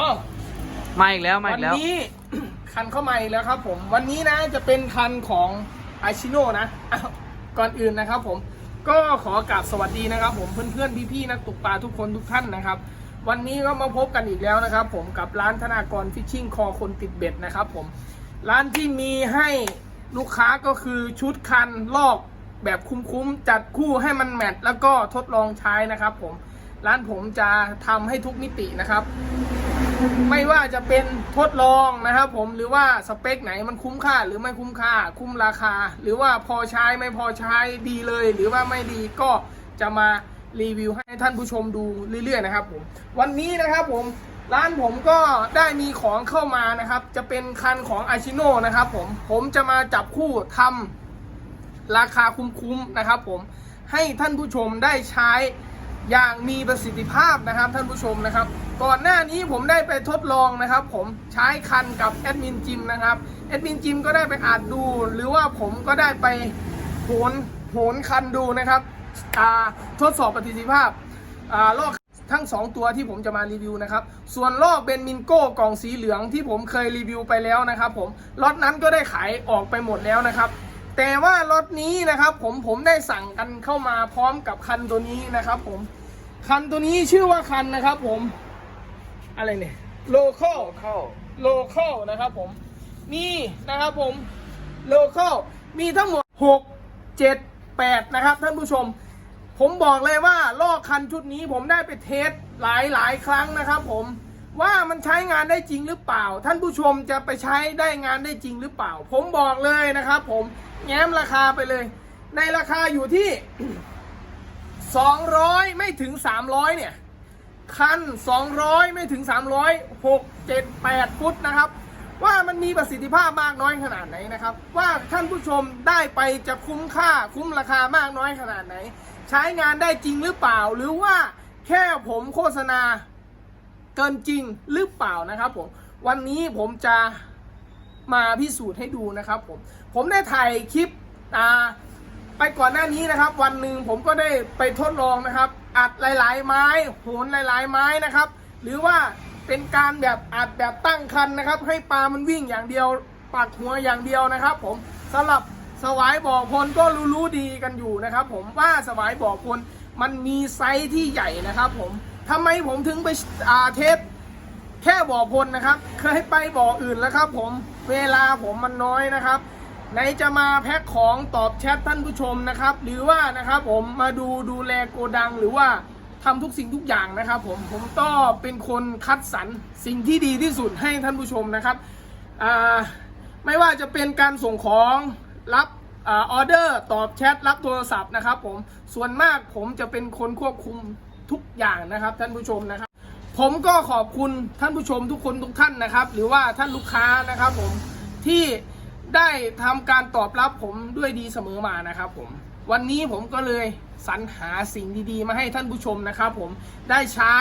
อ๋อมาอีกแล้วมาวัอีกแล้ว นี้ คันเข้ามาอีกแล้วครับ ผมวันนี้นะจะเป็นคันของอาชิโน่นะอ้าวก่อนอื่นนะครับ ผมก็ขอกราบสวัสดีนะครับ ผมเพื่อนๆพี่ๆนักตกปลาทุกคนทุกท่านนะครับ วันนี้ก็มาพบกันอีกแล้วนะครับ ผมกับร้านธนากรฟิชชิ่งคอคนติดเบ็ดนะครับ ผมร้านที่มีให้ลูกค้าก็คือชุดคันลอกแบบคุ้มๆจัดคู่ให้มันแมทแล้วก็ทดลองใช้นะครับ ผม ร้านผมจะทำให้ทุกมิตินะครับ ไม่ว่าจะเป็นทดลองนะครับ ผมหรือว่าสเปคไหนมันคุ้มค่าหรือไม่คุ้มค่า คุ้มราคา หรือว่าพอใช้ไม่พอใช้ดีเลย หรือว่าไม่ดีก็จะมารีวิวให้ท่านผู้ชมดูเรื่อยๆนะครับผมวันนี้นะครับผมร้านผมก็ได้มีของเข้ามานะครับ จะเป็นคันของอาชิโนนะครับผมผมจะมาจับคู่ทำราคาคุ้มๆนะครับผมให้ท่านผู้ชมได้ใช้ อย่างมีประสิทธิภาพนะครับท่านผู้ชมนะครับ ก่อนหน้านี้ผมได้ไปทดลองนะครับ ผมใช้คันกับแอดมินจิมนะครับแอดมินจิมก็ได้ไปอ่านดู หรือว่าผมก็ได้ไปโหนโหนคันดูนะครับทดสอบประสิทธิภาพอ่าลอกทั้ง 2 ตัวที่ผมจะมารีวิวนะครับ ส่วนลอกเบนมินโก้กล่องสีเหลืองที่ผมเคยรีวิวไปแล้วนะครับ ผมล็อตนั้นก็ได้ขายออกไปหมดแล้วนะครับ แต่ว่ารถนี้นะครับผมผมได้สั่งกันเข้ามาพร้อมกับคันตัวนี้นะครับ ผมคันตัวนี้ชื่อว่าคันนะครับ ผมอะไรเนี่ย local local นะครับผมมีนะครับผม local มีทั้งหมด 6 7 8 นะครับ ท่านผู้ชม ผมบอกเลยว่าลอกคันชุดนี้ผมได้ไปเทสหลายหลายครั้งนะครับผมว่ามันใช้งานได้จริงหรือเปล่า ท่านผู้ชมจะไปใช้ได้งานได้จริงหรือเปล่า ผมบอกเลยนะครับผม แง้มราคาไปเลย ในราคาอยู่ที่ 200 ไม่ถึง 300 เนี่ย คัน 200 ไม่ถึง 300 6 7 8 ฟุตนะครับ ว่ามันมีประสิทธิภาพมากน้อยขนาดไหนนะครับ ว่าท่านผู้ชมได้ไปจะคุ้มค่าคุ้มราคามากน้อยขนาดไหน ใช้งานได้จริงหรือเปล่า หรือว่าแค่ผมโฆษณาเกินจริงหรือเปล่านะครับผมวันนี้ผมจะ มาพิสูจน์ให้ดูนะครับผมผมได้ถ่ายคลิปอ่าไปก่อนหน้านี้นะครับ วันหนึ่งผมก็ได้ไปทดลองนะครับ อัดหลาย ๆ ไม้โหนหลาย ๆ ไม้นะครับ หรือว่าเป็นการแบบอัดแบบตั้งคันนะครับ ให้ปลามันวิ่งอย่างเดียวปักหัวอย่างเดียวนะครับ ผมสำหรับสวายบ่อพลก็รู้ๆดีกันอยู่นะครับ ผมว่าสวายบ่อพลมันมีไซส์ที่ใหญ่นะครับ ผมทำไมผมถึงไปอาเทสแค่บ่อพลนะครับ เคยไปบ่ออื่นแล้วครับ ผม เวลาผมมันน้อยนะครับ ไหนจะมาแพ็คของตอบแชทท่านผู้ชมนะครับ หรือว่านะครับผมมาดูดูแลโกดังหรือว่าทำทุกสิ่งทุกอย่างนะครับผมผมต้องเป็นคนคัดสรรสิ่งที่ดีที่สุดให้ท่านผู้ชมนะครับไม่ว่าจะเป็นการส่งของรับออเดอร์ตอบแชทรับโทรศัพท์นะครับผมส่วนมากผมจะเป็นคนควบคุมทุกอย่างนะครับท่านผู้ชมนะครับ ผมก็ขอบคุณท่านผู้ชมทุกคนทุกท่านนะครับ หรือว่าท่านลูกค้านะครับผมที่ได้ทำการตอบรับผมด้วยดีเสมอมานะครับผมวันนี้ผมก็เลยสรรหาสิ่งดีๆ มาให้ท่านผู้ชมนะครับผมได้ใช้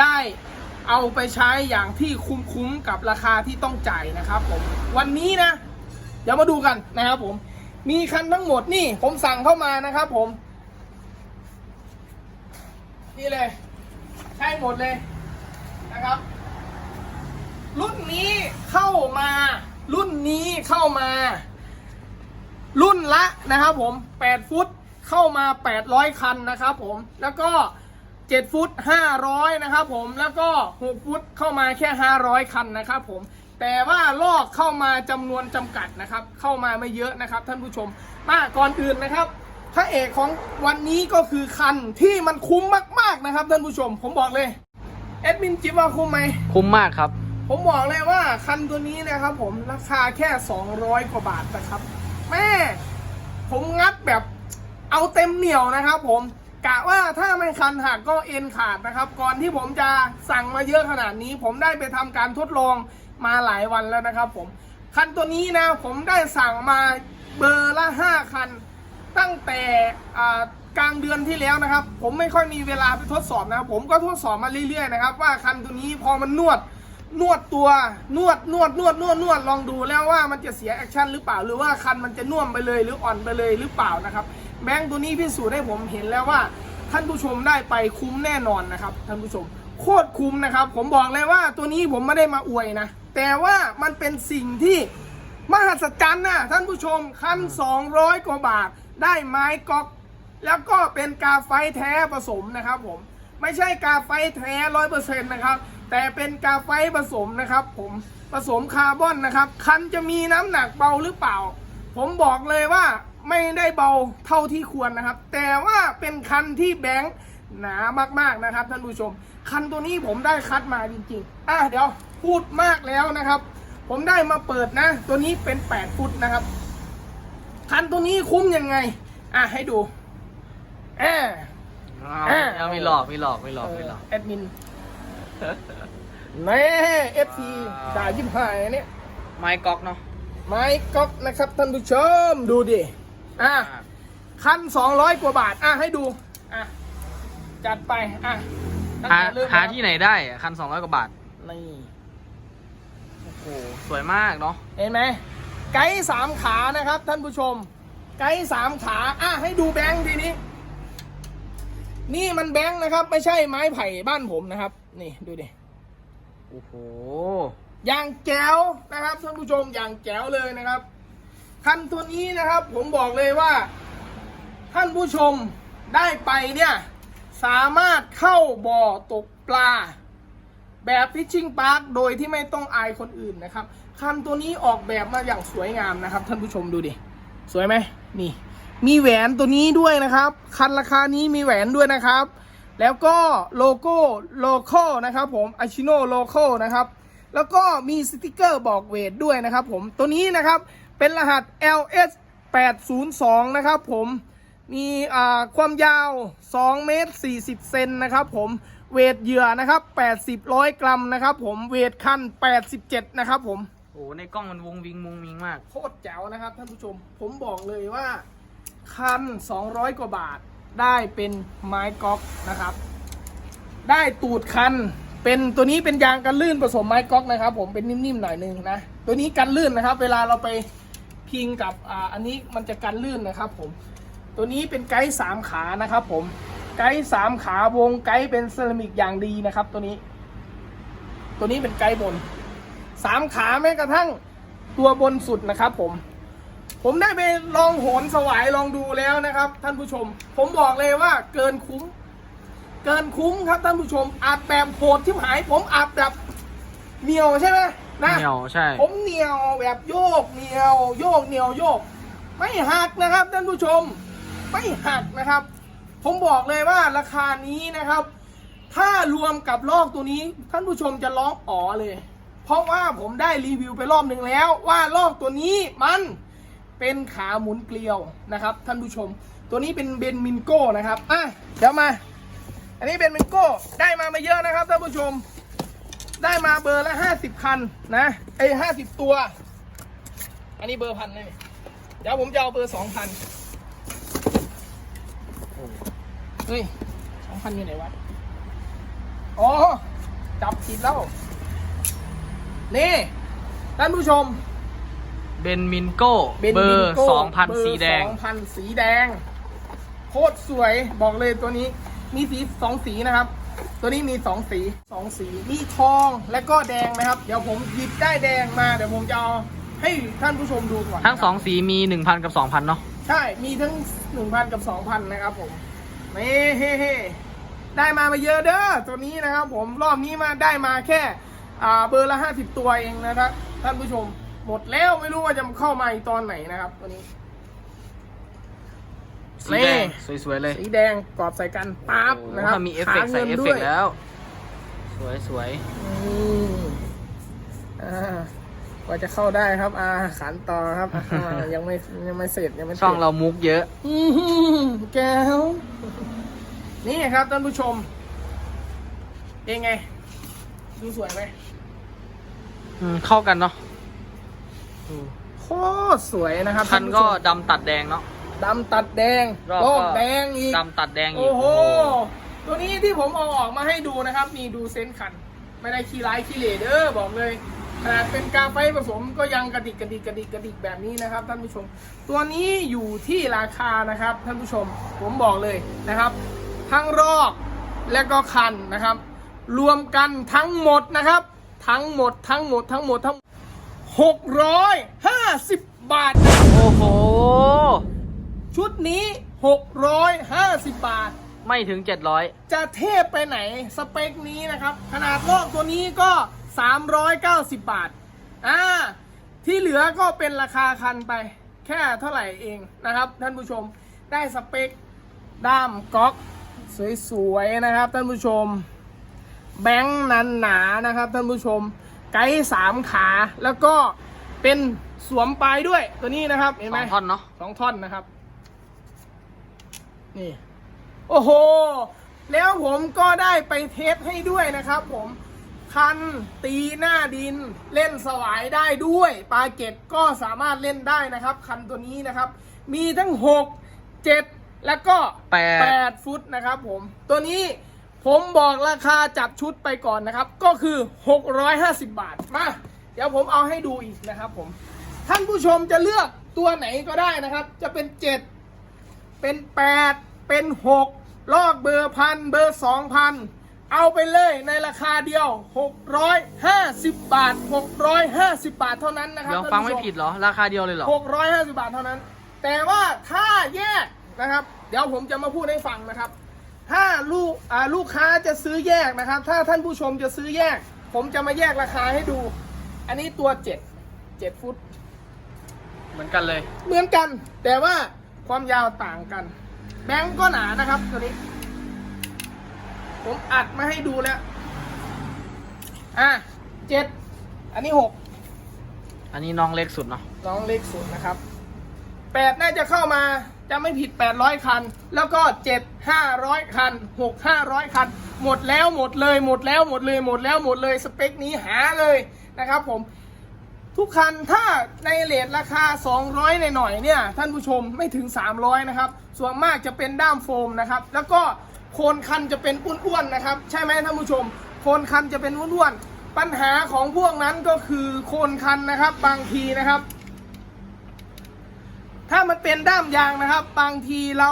ได้เอาไปใช้อย่างที่คุ้มๆกับราคาที่ต้องจ่ายนะครับผมวันนี้นะ เดี๋ยวมาดูกันนะครับผม มีคันทั้งหมดนี่ผมสั่งเข้ามานะครับผม นี่เลย ใช่หมดเลย นะครับ รุ่นนี้เข้ามา รุ่นนี้เข้ามา รุ่นละนะครับผม 8 ฟุตเข้ามา 800 คันนะครับผมแล้วก็ 7 ฟุต 500 นะครับผมแล้วก็ 6 ฟุตเข้ามาแค่ 500 คันนะครับผมแต่ว่าลอกเข้ามาจำนวนจำกัดนะครับ เข้ามาไม่เยอะนะครับ ท่านผู้ชมมาก่อนอื่นนะครับพระเอกของวันนี้ก็คือคันที่มันคุ้มมาก ๆนะครับท่านผู้ชม ผมบอกเลย แอดมินจิ๊บว่าคุ้มไหม คุ้มมากครับ ผมบอกเลยว่าคันตัวนี้นะครับผมราคาแค่ 200 กว่าบาทนะครับ แม่ ผมงัดแบบเอาเต็มเหนียวนะครับผมกะว่าถ้าไม่คันหักก็เอ็นขาดนะครับ ก่อนที่ผมจะสั่งมาเยอะขนาดนี้ ผมได้ไปทำการทดลองมาหลายวันแล้วนะครับ ผมคันตัวนี้นะ ผมได้สั่งมาเบอร์ละห้าคัน ตั้งแต่อ่า กลางเดือนที่แล้วนะครับ ผมไม่ค่อยมีเวลาไปทดสอบนะครับ ผมก็ทดสอบมาเรื่อยๆนะครับ ว่าคันตัวนี้พอมันนวดนวดตัวนวดนวดนวดนวดนวดลองดูแล้วว่ามันจะเสียแอคชั่นหรือเปล่า หรือว่าคันมันจะน่วมไปเลยหรืออ่อนไปเลยหรือเปล่านะครับแบงค์ตัวนี้พิสูจน์ให้ผมเห็นแล้วว่า ท่านผู้ชมได้ไปคุ้มแน่นอนนะครับ ท่านผู้ชม โคตรคุ้มนะครับ ผมบอกเลยว่าตัวนี้ผมไม่ได้มาอวยนะ แต่ว่ามันเป็นสิ่งที่มหัศจรรย์นะท่านผู้ชมคัน200 กว่าบาท ได้ไม้ก๊อก แล้วก็เป็นกาไฟแท้ผสมนะครับผมไม่ใช่กาไฟแท้ร้อยเปอร์เซ็นต์นะครับ แต่เป็นกาไฟผสมนะครับ ผมผสมคาร์บอนนะครับ คันจะมีน้ำหนักเบาหรือเปล่า ผมบอกเลยว่าไม่ได้เบาเท่าที่ควรนะครับ แต่ว่าเป็นคันที่แบงค์หนามากๆนะครับท่านผู้ชม คันตัวนี้ผมได้คัดมาจริงๆอะเดี๋ยวพูดมากแล้วนะครับ ผมได้มาเปิดนะ ตัวนี้เป็น 8 ฟุตนะครับ คันตัวนี้คุ้มยังไง อะให้ดู แออ้าวเอาไม่หลอกไม่หลอกไม่หลอกไม่หลอกแอดมินแน่เอฟซีด่ายิ้มหายเนี่ยไม้ก๊อกเนาะไม้ก๊อกนะครับท่านผู้ชมดูดิอะคัน200กว่าบาท อะให้ดูอะจัดไปอะตั้งหาแต่เริ่มหาแล้วที่ไหนได้อะคัน200กว่าบาทนี่โอ้โหสวยมากเนาะเห็นไหมไกด์สามขานะครับท่านผู้ชม ไกด์สามขาอะให้ดูแบงค์ทีนี้ นี่มันแบงค์นะครับ ไม่ใช่ไม้ไผ่บ้านผมนะครับ นี่ดูดิโอ้โหอย่างแจ๋วนะครับท่านผู้ชมอย่างแจ๋วเลยนะครับคันตัวนี้นะครับ ผมบอกเลยว่า ท่านผู้ชมได้ไปเนี่ย สามารถเข้าบ่อตกปลา แบบฟิชชิงพาร์คโดยที่ไม่ต้องอายคนอื่นนะครับคันตัวนี้ออกแบบมาอย่างสวยงามนะครับ ท่านผู้ชมดูดิ สวยไหมนี่ มีแหวนตัวนี้ด้วยนะครับ คันราคานี้มีแหวนด้วยนะครับ แล้วก็โลโก้โลโก้นะครับผมอาชิโนโลโก้นะครับ แล้วก็มีสติกเกอร์บอกเวทด้วยนะครับผมตัวนี้นะครับเป็นรหัส LS 802 นะครับผมมีอ่าความยาว 2 เมตร 40 เซนนะครับผมเวทเหยื่อนะครับ 80ร้อยกรัมนะครับผมเวทคัน 87 นะครับผมโอ้โหในกล้องมันวงวิงมุงมิงมาก โคตรแจ๋วนะครับท่านผู้ชม ผมบอกเลยว่า คัน 200 กว่าบาท ได้เป็นไม้ก๊อกนะครับ ได้ตูดคัน เป็นตัวนี้เป็นยางกันลื่นผสมไม้ก๊อกนะครับ ผมเป็นนิ่มๆหน่อยนึงนะ ตัวนี้กันลื่นนะครับ เวลาเราไปพิงกับอ่าอันนี้มันจะกันลื่นนะครับ ผม ตัวนี้เป็นไกด์สามขานะครับ ผม ไกด์สามขาวงไกด์เป็นเซรามิกอย่างดีนะครับ ตัวนี้ ตัวนี้เป็นไกด์บนสามขาแม้กระทั่งตัวบนสุดนะครับ ผม ผมได้ไปลองโหนสวายลองดูแล้วนะครับ ท่านผู้ชม ผมบอกเลยว่าเกินคุ้ม เกินคุ้มครับท่านผู้ชมอาบแบบโหดที่หาย ผมอาบแบบเหนียวใช่ไหมนะเหนียวใช่ ผมเหนียวแบบโยกเหนียวโยกเหนียวโยก ไม่หักนะครับท่านผู้ชม ไม่หักนะครับ ผมบอกเลยว่าราคานี้นะครับ ถ้ารวมกับลอกตัวนี้ท่านผู้ชมจะร้องอ๋อเลย เพราะว่าผมได้รีวิวไปรอบหนึ่งแล้วว่าลอกตัวนี้มัน เป็นขาหมุนเกลียวนะครับ ท่านผู้ชม ตัวนี้เป็นเบนมินโก้นะครับอะเดี๋ยวมา อันนี้เป็นมินโก้ได้มาไม่เยอะนะครับท่านผู้ชม ได้มาเบอร์ละห้าสิบคันนะไอห้าสิบตัว อันนี้เบอร์พันเลยนี่เดี๋ยวผมจะเอาเบอร์สองพันเฮ้ยสองพันอยู่ไหนวะอ๋อจับผิดแล้ว นี่ ท่านผู้ชม เบนมินโก้บนเบอมิร์นโก้2,000สีแดงสองพันสีแดง โคตรสวยบอกเลยตัวนี้ มีสีสองสีนะครับ ตัวนี้มีสองสีสองสีมีทองและก็แดงนะครับ เดี๋ยวผมหยิบได้แดงมา เดี๋ยวผมจะเอาให้ท่านผู้ชมดูก่อนทั้งนะครับสองสีมี1,000กับ2,000เนาะใช่ มีทั้งหนึ่งพันกับสองพันนะครับผมนี่เฮ้เฮ้ได้มามาเยอะเด้อตัวนี้นะครับ ผมรอบนี้มาได้มาแค่อ่าเบอร์ละห้าสิบตัวเองนะครับ ท่านผู้ชม หมดแล้วไม่รู้ว่าจะเข้ามาอีกตอนไหนนะครับตัวนี้สีแดงสวยๆเลยสีแดงกรอบใส่กันปั๊บโอ้โหนะครับถ้ามีเอฟเฟกต์ใส่หาเองินฟด้เฟวกยต์แล้ว สวยสวยนี่อ่ากว่าจะเข้าได้ครับอาขันต่อครับอ่ายังไม่ยังไม่เสร็จยังไม่สจช่องเรามุกเยอะอื้อหือแก้วนี่ครับท่านผู้ชมเป็นไง ดูสวยไหมอืมเข้ากันเนาะ โคตรสวยนะครับคันก็ท่าผู้ชดำตัดแดงเนาะมดำตัดแดงรอบโลก็กแดงอีกดำตัดแดงอีกโอ้โหตัวนี้ที่ผมเอาออกมาให้ดูนะครับนี่ดูเซนส์คัน ไม่ได้ขี้ร้ายขี้เหร่เด้อบอกเลยขนาดเป็นกาไฟผสมก็ยังกระดิกกระดิกกระดิกกระดิกแบบนี้นะครับท่านผู้ชม ตัวนี้อยู่ที่ราคานะครับท่านผู้ชมผมบอกเลยนะครับ ทั้งรอบและก็คันนะครับ รวมกันทั้งหมดนะครับ ทั้งหมดทั้งหมดทั้งหมดทั้ง หกร้อยห้าสิบบาทนะครับโอ้โห ชุดนี้ 650 บาท ไม่ถึงเจ็ดร้อยจะเทพไปไหนสเปคนี้นะครับ ขนาดลอกตัวนี้ก็ 390 บาท อ่า ที่เหลือก็เป็นราคาคันไป แค่เท่าไหร่เองนะครับ ท่านผู้ชมได้สเปคด้ามก๊อกสวยๆนะครับท่านผู้ชม แบงค์นันหนานะครับท่านผู้ชม ไกด์สามขาแล้วก็เป็นสวมปลายด้วยตัวนี้นะครับเห็นสไหมองท่อนเนาะสองท่อนนะครับ นี่ โอ้โห แล้วผมก็ได้ไปเทสให้ด้วยนะครับผมคันตีหน้าดินเล่นสวายได้ด้วยปลาเก็ตก็สามารถเล่นได้นะครับ คันตัวนี้นะครับ มีทั้ง 6 7 แล้วก็แปด8ฟุตนะครับผมตัวนี้ ผมบอกราคาจับชุดไปก่อนนะครับ ก็คือ 650 บาท มา เดี๋ยวผมเอาให้ดูอีกนะครับผม ท่านผู้ชมจะเลือกตัวไหนก็ได้นะครับ จะเป็น 7 เป็น 8 เป็น 6 ลอกเบอร์พันเบอร์ 2,000 เอาไปเลยในราคาเดียว 650 บาท 650 บาทเท่านั้นนะครับเดี๋ยวท่านฟังผู้ไม่ชผิดเหรอ ราคาเดียวเลยเหรอ 650 บาทเท่านั้น แต่ว่าถ้าแยกนะครับ เดี๋ยวผมจะมาพูดให้ฟังนะครับ ถ้าลูกอ่าลูกค้าจะซื้อแยกนะครับ ถ้าท่านผู้ชมจะซื้อแยก ผมจะมาแยกราคาให้ดู อันนี้ตัว7 7ฟุต เหมือนกันเลย เหมือนกัน แต่ว่าความยาวต่างกัน แบงก์ก็หนานะครับตัวนี้ ผมอัดมาให้ดูแล้ว อะเจ็ดอันนี้หกอันนี้น้องเล็กสุดเนาะน้องเล็กสุดนะครับแปดน่าจะเข้ามา จะไม่ผิด 800 คัน แล้วก็เจ็ด500 คันหก500 คัน หมดแล้วหมดเลยหมดแล้วหมดเลยหมดแล้วหมดเลยสเปคนี้หาเลยนะครับผมทุกคันถ้าในเลทราคา 200 หน่อยๆเนี่ย ท่านผู้ชมไม่ถึง 300 นะครับ ส่วนมากจะเป็นด้ามโฟมนะครับ แล้วก็โคนคันจะเป็นอ้วนๆนะครับ ใช่ไหมท่านผู้ชม โคนคันจะเป็นอ้วนๆปัญหาของพวกนั้นก็คือโคนคันนะครับ บางทีนะครับ ถ้ามันเป็นด้ามยางนะครับ บางทีเรา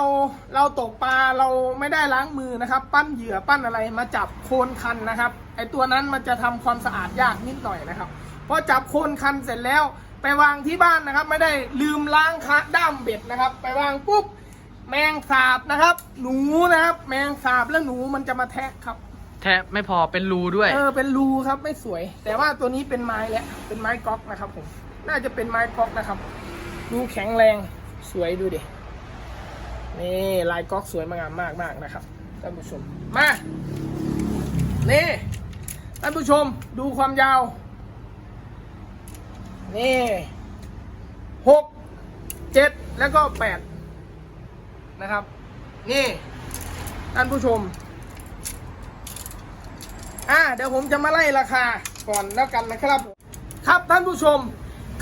เราตกปลาเราไม่ได้ล้างมือนะครับ ปั้นเหยื่อปั้นอะไรมาจับโคนคันนะครับ ไอตัวนั้นมันจะทำความสะอาดยากนิดหน่อยนะครับพอจับโคนคันเสร็จแล้ว ไปวางที่บ้านนะครับ ไม่ได้ลืมล้างคะด้ามเบ็ดนะครับ ไปวางปุ๊บแมงสาบนะครับ หนูนะครับ แมงสาบแล้วหนูมันจะมาแทะครับ แทบไม่พอเป็นรูด้วยเออเป็นรูครับไม่สวย แต่ว่าตัวนี้เป็นไม้แล้วเป็นไม้ก๊อกนะครับผมน่าจะเป็นไม้ก๊อกนะครับ ดูแข็งแรงสวยดูดินี่ลายก๊อกสวยมางามมากมากนะครับท่านผู้ชมมานี่ท่านผู้ชมดูความยาวนี่หกเจ็ดแล้วก็แปดนะครับ นี่ท่านผู้ชมอ่าเดี๋ยวผมจะมาไล่ราคาก่อนแล้วกันนะครับผมครับท่านผู้ชม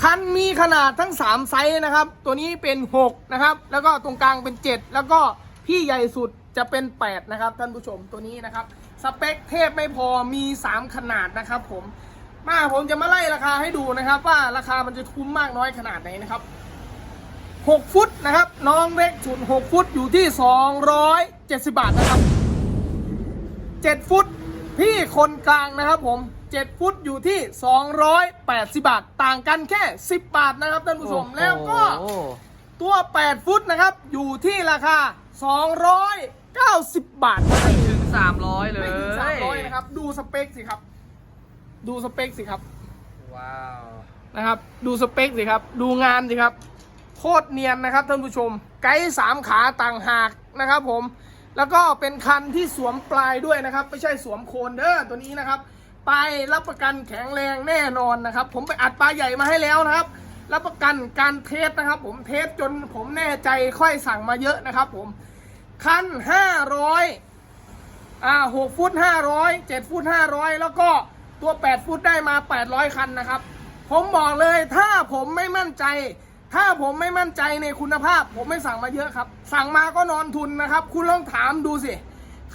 คันมีขนาดทั้ง 3 ไซส์นะครับ ตัวนี้เป็น 6 นะครับ แล้วก็ตรงกลางเป็น 7 แล้วก็พี่ใหญ่สุดจะเป็น 8 นะครับ ท่านผู้ชมตัวนี้นะครับ สเปคเทพไม่พอมี 3 ขนาดนะครับผม มาผมจะมาไล่ราคาให้ดูนะครับ ว่าราคามันจะคุ้มมากน้อยขนาดไหนนะครับ 6 ฟุตนะครับ น้องเล็กสุด 6 ฟุตอยู่ที่ 270 บาทนะครับ 7 ฟุตพี่คนกลางนะครับผม 7 ฟุตอยู่ที่ 280 บาท ต่างกันแค่ 10 บาทนะครับท่านผู้ชมโอ้โห แล้วก็ตัว 8 ฟุตนะครับ อยู่ที่ราคา 290 บาทนะครับถึงสามร้อยเลยไม่ถึง300นะครับ ดูสเปคสิครับ ดูสเปคสิครับ ว้าว นะครับ ดูสเปคสิครับ ดูงานสิครับ โคตรเนียนนะครับท่านผู้ชม ไกด์สามขาต่างหากนะครับผม แล้วก็เป็นคันที่สวมปลายด้วยนะครับ ไม่ใช่สวมโคนเด้อตัวนี้นะครับ ไปรับประกันแข็งแรงแน่นอนนะครับ ผมไปอัดปลาใหญ่มาให้แล้วนะครับ รับประกันการเทสนะครับ ผมเทสจนผมแน่ใจค่อยสั่งมาเยอะนะครับ ผมคันห้าร้อยอ่าหกฟุตห้าร้อยเจ็ดฟุตห้าร้อยแล้วก็ตัวแปดฟุตได้มาแปดร้อยคันนะครับ ผมบอกเลยถ้าผมไม่มั่นใจ ถ้าผมไม่มั่นใจในคุณภาพ ผมไม่สั่งมาเยอะครับ สั่งมาก็นอนทุนนะครับ คุณลองถามดูสิ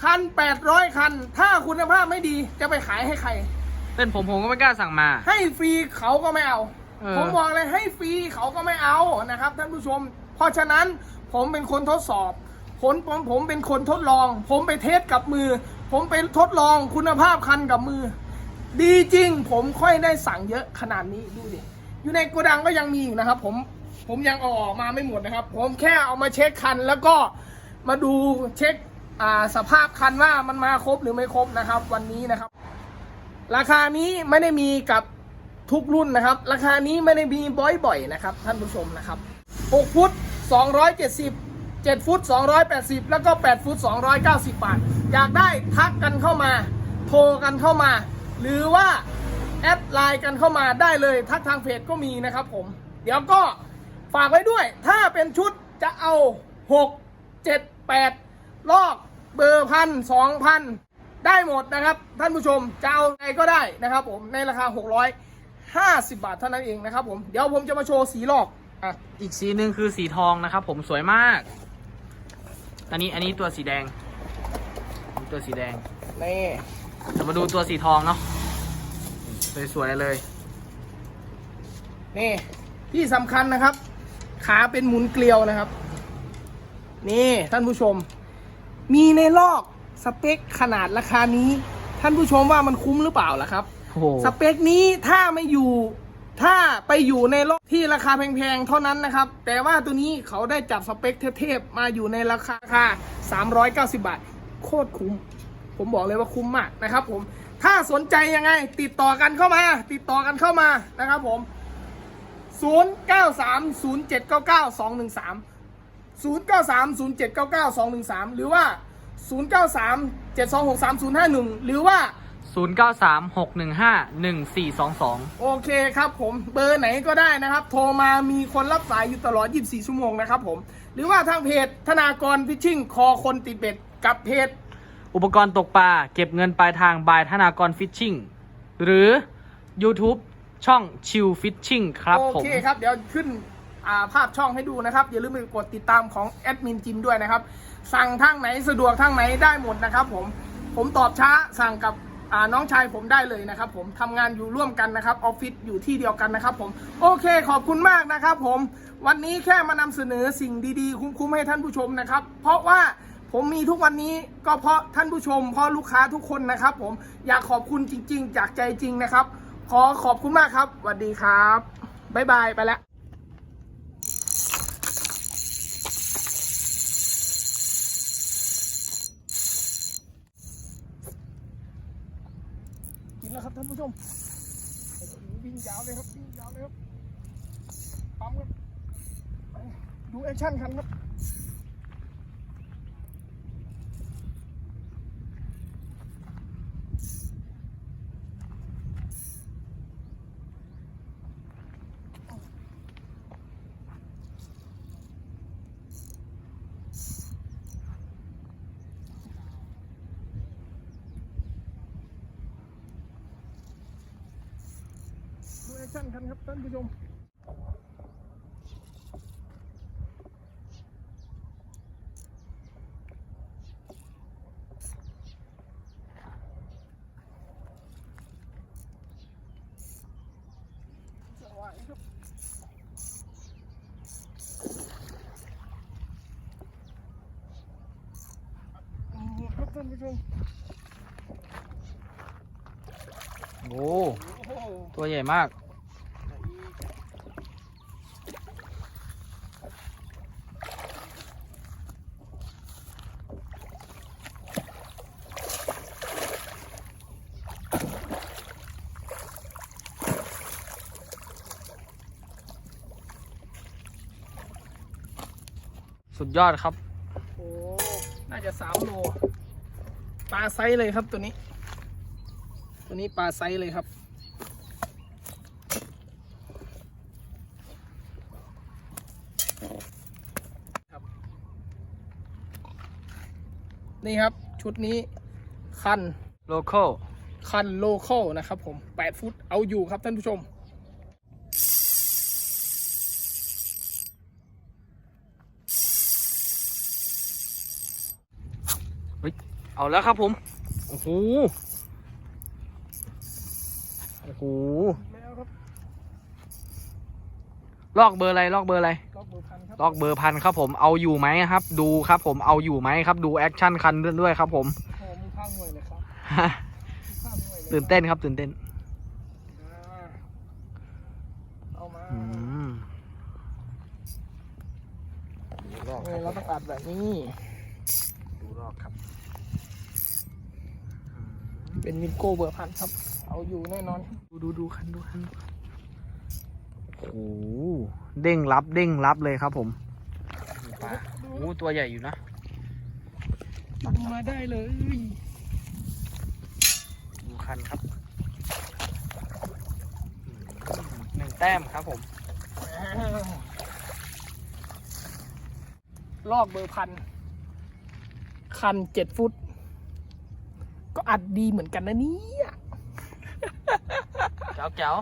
คัน800คัน ถ้าคุณภาพไม่ดีจะไปขายให้ใคร เป็นผมผมก็ไม่กล้าสั่งมา ให้ฟรีเขาก็ไม่เอา เออ ผมบอกเลยให้ฟรีเขาก็ไม่เอานะครับท่านผู้ชม เพราะฉะนั้นผมเป็นคนทดสอบผมผมผมเป็นคนทดลอง ผมไปเทสกับมือ ผมไปทดลองคุณภาพคันกับมือ ดีจริง ผมค่อยได้สั่งเยอะขนาดนี้ดูดิอยู่ในโกดังก็ยังมีอยู่นะครับ ผมผมยังเอาออกมาไม่หมดนะครับ ผมแค่เอามาเช็คคันแล้วก็มาดูเช็คอ่า สภาพคันว่ามันมาครบหรือไม่ครบนะครับ วันนี้นะครับ ราคานี้ไม่ได้มีกับทุกรุ่นนะครับ ราคานี้ไม่ได้มีบ่อยๆนะครับ ท่านผู้ชมนะครับ 6 ฟุต 270 7 ฟุต 280 แล้วก็ 8 ฟุต 290 บาท อยากได้ทักกันเข้ามา โทรกันเข้ามา หรือว่าแอดไลน์กันเข้ามาได้เลยทักทางเพจก็มีนะครับผม เดี๋ยวก็ฝากไว้ด้วย ถ้าเป็นชุดจะเอา 6 7 8 ลอกเบอร์พันสองพันได้หมดนะครับ ท่านผู้ชมจะเอาไงก็ได้นะครับผมในราคา 650 บาทเท่านั้นเองนะครับผมเดี๋ยวผมจะมาโชว์สีลอกอะอีกสีหนึ่งคือสีทองนะครับ ผมสวยมาก อันนี้อันนี้ตัวสีแดง ตัวสีแดงนี่จะมาดูตัวสีทองเนาะสวยๆเลยนี่ที่สำคัญนะครับ ขาเป็นหมุนเกลียวนะครับ นี่ท่านผู้ชม มีในลอกสเปคขนาดราคานี้ ท่านผู้ชมว่ามันคุ้มหรือเปล่าล่ะครับ โอ้โหสเปคนี้ถ้าไม่อยู่ ถ้าไปอยู่ในรถที่ราคาแพงๆ เท่านั้นนะครับ แต่ว่าตัวนี้เขาได้จัดสเปคเทพๆ มาอยู่ในราคา390 บาท โคตรคุ้ม ผมบอกเลยว่าคุ้มมากนะครับผม ถ้าสนใจยังไง ติดต่อกันเข้ามา ติดต่อกันเข้ามานะครับผม 0930799213 0930799213 หรือว่า 0937263051 หรือว่า 0936151422 โอเคครับผมเบอร์ไหนก็ได้นะครับ โทรมามีคนรับสายอยู่ตลอด 24 ชั่วโมงนะครับผม หรือว่าทางเพจธนากรพิชชิ่งคอคนติดเบ็ดกับเพจ อุปกรณ์ตกปลาเก็บเงินปลายทางบายธนากรฟิชชิ่งหรือ YouTube ช่องชิลฟิชชิ่งครับโอผมเคครับ เดี๋ยวขึ้นอ่า ภาพช่องให้ดูนะครับ อย่าลืมไปกดติดตามของแอดมินจิมด้วยนะครับ สั่งทางไหนสะดวกทางไหนได้หมดนะครับ ผมผมตอบช้าสั่งกับน้องชายผมได้เลยนะครับ ผมทำงานอยู่ร่วมกันนะครับออฟฟิศอยู่ที่เดียวกันนะครับ ผมโอเคขอบคุณมากนะครับ ผมวันนี้แค่มานำเสนอสิ่งดีๆ คุ้มๆให้ท่านผู้ชมนะครับ เพราะว่าผมมีทุกวันนี้ก็เพราะท่านผู้ชมเพราะลูกค้าทุกคนนะครับ ผมอยากขอบคุณจริง ๆ จากใจจริงนะครับ ขอขอบคุณมากครับสวัสดีครับบ๊ายบายไปแล้ว กินแล้วครับท่านผู้ ชมวิ่งยาวเลยครับวิ่งยาวเลยครับปั๊มครับดูแอคชั่นคันครับ ดูแอคชั่นคันครับท่านผู้ชมสวัสดีครับนี่ครับท่านผู้ชมโอ้ตัวใหญ่มาก ยอดครับ โอ้น่าจะสามโลปลาไซส์เลยครับตัวนี้ ตัวนี้ปลาไซส์เลยครับครับนี่ครับชุดนี้คันโลโก้คันโลคอลนะครับผม 8 ฟุตเอาอยู่ครับท่านผู้ชม เอาแล้วครับผม โอ้โห โอ้โหแล้วครับลอกเบอร์อะไรลอกเบอร์อะไรล็อกเบอร์พันครับลอกเบอร์พันครับผมเอาอยู่ไหมครับ ดูครับผมเอาอยู่ไหมครับ ดูแอคชั่นคันด้วยครับผมโอ้มือข้างหน่วยเลยครับข้างหน่วยเลยตื่นเต้นครับตื่นเต้นอ่าเอามาอืมดูลอกเอคอรับเราต้องอัดแบบนี้ ดูลอกครับ เป็นวินโก้เบอร์พันครับ เอาอยู่แน่นอน ดูดูดูคันดูคันโอ้โหเด้งรับเด้งรับเลยครับผมปลาโอ้ตัวใหญ่อยู่นะดูมาได้เลยดูคันครับหนึ่งแต้มครับผมลอกเบอร์พันคันเจ็ดฟุต ก็อัดดีเหมือนกันนะเนี่ย เจ้าเจ้า